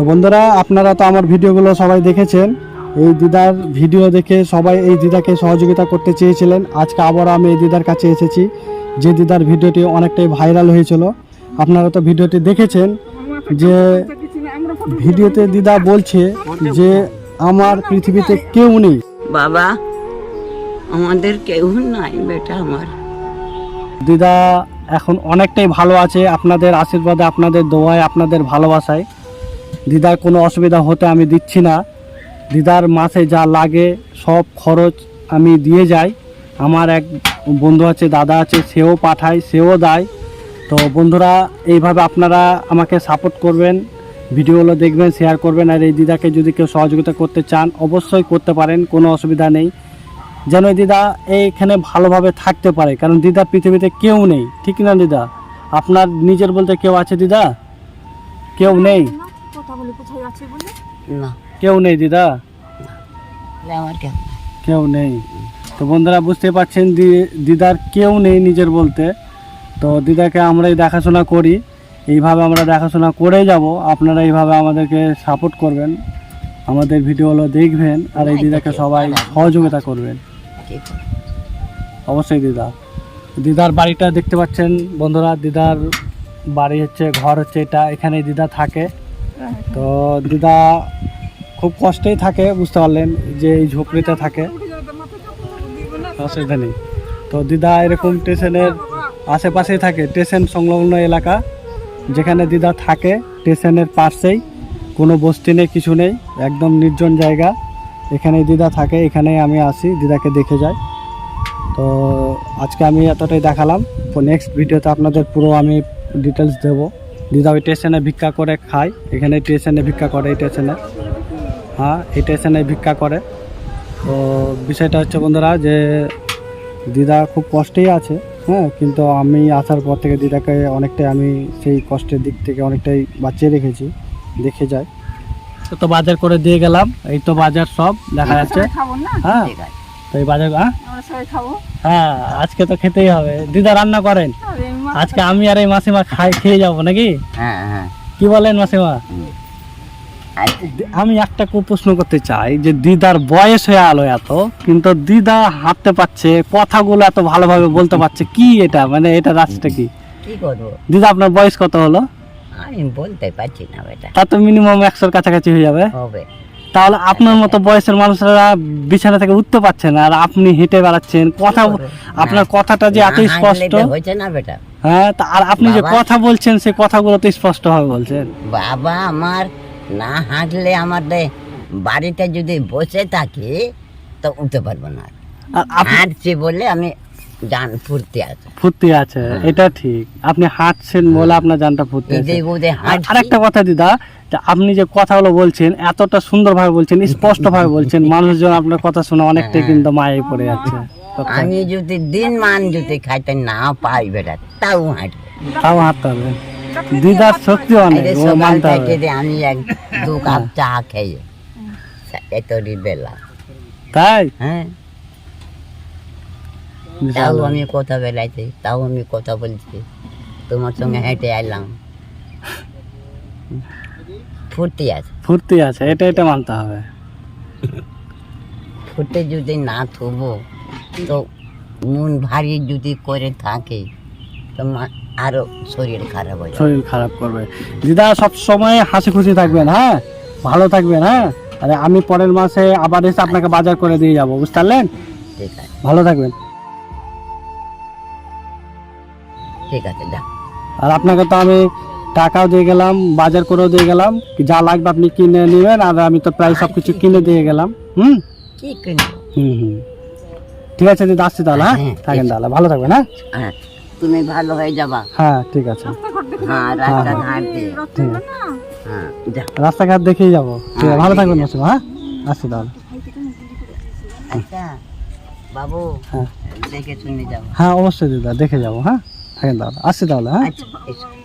তো বন্ধুরা আপনারা তো আমার ভিডিওগুলো সবাই দেখেছেন। এই দিদার ভিডিও দেখে সবাই এই দিদাকে সহযোগিতা করতে চেয়েছিলেন। আজকে আবার আমি এই দিদার কাছে এসেছি। যে দিদার ভিডিওটি অনেকটাই ভাইরাল হয়েছিল আপনারা তো ভিডিওটি দেখেছেন যে ভিডিওতে দিদা বলছে যে আমার পৃথিবীতে কেউ নেই। বাবা আমাদের কেউ নাই বেটা আমার। দিদা এখন অনেকটাই ভালো আছে আপনাদের আশীর্বাদে আপনাদের দোয়ায় আপনাদের ভালোবাসায়। দিদার কোনো অসুবিধা হতে আমি দিচ্ছি না। দিদার মাসে যা লাগে সব খরচ আমি দিয়ে যাই। আমার এক বন্ধু আছে, দাদা আছে, সেও পাঠায়, সেও দেয়। তো বন্ধুরা, এইভাবে আপনারা আমাকে সাপোর্ট করবেন, ভিডিওগুলো দেখবেন শেয়ার করবেন, আর এই দিদাকে যদি কেউ সহযোগিতা করতে চান, অবশ্যই করতে পারেন, কোনো অসুবিধা নেই। যেন দিদা এইখানে ভালোভাবে থাকতে পারে, কারণ দিদা পৃথিবীতে কেউ নেই। ঠিক না, দিদা? আপনার নিজের বলতে কেউ আছে, দিদা? কেউ নেই? কথা বলে কোথায় আছে বলে? না। কেউ নেই দিদা? আমার কেউ কেউ নেই। তো বন্ধুরা বুঝতে পারছেন দিদার কেউ নেই নিজের বলতে। তো দিদাকে আমরাই দেখাশোনা করি। এইভাবে আমরা দেখাশোনা করেই যাব। আপনারা এইভাবে আমাদেরকে সাপোর্ট করবেন। আমাদের ভিডিওগুলো দেখবেন আর এই দিদাকে সবাই সহযোগিতা করবেন। অবশ্যই দিদা। দিদার বাড়িটা দেখতে পাচ্ছেন বন্ধুরা। দিদার বাড়ি হচ্ছে ঘর হচ্ছে এটা। এখানে দিদা থাকে। তো দিদা খুব কষ্টেই থাকে, বুঝতে পারলেন যে এই ঝুপড়িতে থাকে। অসুবিধা নেই তো দিদা এরকম স্টেশনের আশেপাশেই থাকে, স্টেশন সংলগ্ন এলাকা। যেখানে দিদা থাকে, স্টেশনের পাশেই। কোনো বস্তি নেই, কিছু নেই, একদম নির্জন জায়গা। এখানেই দিদা থাকে, এখানেই আমি আসি, দিদাকে দেখে যাই। তো আজকে আমি এতটাই দেখালাম। নেক্সট ভিডিওতে আপনাদের পুরো আমি ডিটেলস দেবো। দিদা ওই স্টেশনে ভিক্ষা করে খায়। এখানে স্টেশনে ভিক্ষা করে এই স্টেশনে। হ্যাঁ এই স্টেশনে ভিক্ষা করে। তো বিষয়টা হচ্ছে বন্ধুরা যে দিদা খুব কষ্টেই আছে হ্যাঁ কিন্তু আমি আসার পর থেকে দিদাকে অনেকটাই আমি সেই কষ্টের দিক থেকে অনেকটাই বাঁচিয়ে রেখেছি দেখে যাই তো বাজার করে দিয়ে গেলাম এই তো বাজার সব দেখা যাচ্ছে। হ্যাঁ তো এই বাজার হ্যাঁ? হ্যাঁ আজকে তো খেতেই হবে। দিদা রান্না করেন। আজকে আমি আর এই মাসিমা খাই খেয়ে যাব নাকি? হ্যাঁ হ্যাঁ। কি বলেন মাসিমা? আমি একটা প্রশ্ন করতে চাই যে দিদার বয়স হয়ে আলো এত কিন্তু দিদা হাঁটতে পারছে কথাগুলো এত ভালোভাবে বলতে পারছে কি এটা? মানে এটা রাস্তা কি? কি দিদা আপনার বয়স কত হলো? আমি বলতে পারছি না বেটা। তা তো মিনিমাম একশোর কাছাকাছি হয়ে যাবে। হবে। তাহলে আপনার মতো বয়সের মানুষরা বিছানা থেকে উঠতে পারছে না আর আপনি হেঁটে বেড়াচ্ছেন কথা আপনার কথাটা যে এত স্পষ্ট। হয়েছে না বেটা। হ্যাঁ তা আর আপনি যে কথা বলছেন সেই কথাগুলো তো স্পষ্ট হবে বলছেন। বাবা আমার না হাঁটলে আমাদের বাড়িতে যদি বসে থাকি তো উঠতে পারব না। আর আপনি হাঁটছি বলে আমি জান ফুর্তি আছে। ফুর্তি আছে এটা ঠিক। আপনি হাঁটছেন বলে আপনার জানটা ফুর্তি আছে। আরেকটা কথা দিদা যে আপনি যে কথাগুলো বলছেন এতটা সুন্দরভাবে বলছেন স্পষ্ট ভাবে বলছেন মানুষজন আপনার কথা শুনে অনেকটাই কিন্তু মায়ে পড়ে যাচ্ছে। আমি যদি দিন মান যদি খাইতে না পাই বেটা তাও হাঁটবে। তাও হাঁটতে হবে। দিদার শক্তি অনেক মানতে হবে। আমি এক দু কাপ চা খেয়ে এতরি বেলা। তাই? হ্যাঁ। তাও আমি কথা বেলাইছি তাও আমি কথা বলছি। তোমার সঙ্গে হেঁটে এলাম ফুর্তি আছে। ফুর্তি আছে এটা এটা মানতে হবে। ফুটে যদি না থবো তো মন ভারী যদি করে থাকে তো আরও শরীর খারাপ হয়ে শরীর খারাপ করবে। দিদা সব সময় হাসি খুশি থাকবেন হ্যাঁ? ভালো থাকবেন হ্যাঁ? আরে আমি পরের মাসে আবার এসে আপনাকে বাজার করে দিয়ে যাব বুঝতে পারলেন? ঠিক আছে। ভালো থাকবেন। ঠিক আছে যা আর আপনাকে তো আমি টাকাও দিয়ে গেলাম বাজার করেও দিয়ে গেলাম যা লাগবে আপনি কিনে নেবেন আর আমি তো প্রায় সব কিছু কিনে দিয়ে গেলাম হুম? কি কিনবো? হুম হুম। ঠিক আছে দিদি আসছি তাহলে হ্যাঁ? হ্যাঁ, থাকেন তাহলে ভালো থাকবেন হ্যাঁ? হ্যাঁ তুমি ভালো হয়ে যাবা। হ্যাঁ ঠিক আছে। হ্যাঁ রাস্তা ঘাট দিয়ে। ঠিক আছে। হ্যাঁ যা রাস্তাঘাট দেখেই যাব। ঠিক আছে ভালো থাকবেন মাসিমা হ্যাঁ? আসছি তাহলে। আচ্ছা বাবু হ্যাঁ। দেখে শুনে যাব হ্যাঁ অবশ্যই দিদা দেখে যাব হ্যাঁ? থাকেন তাহলে আসছি তাহলে হ্যাঁ আচ্ছা এসো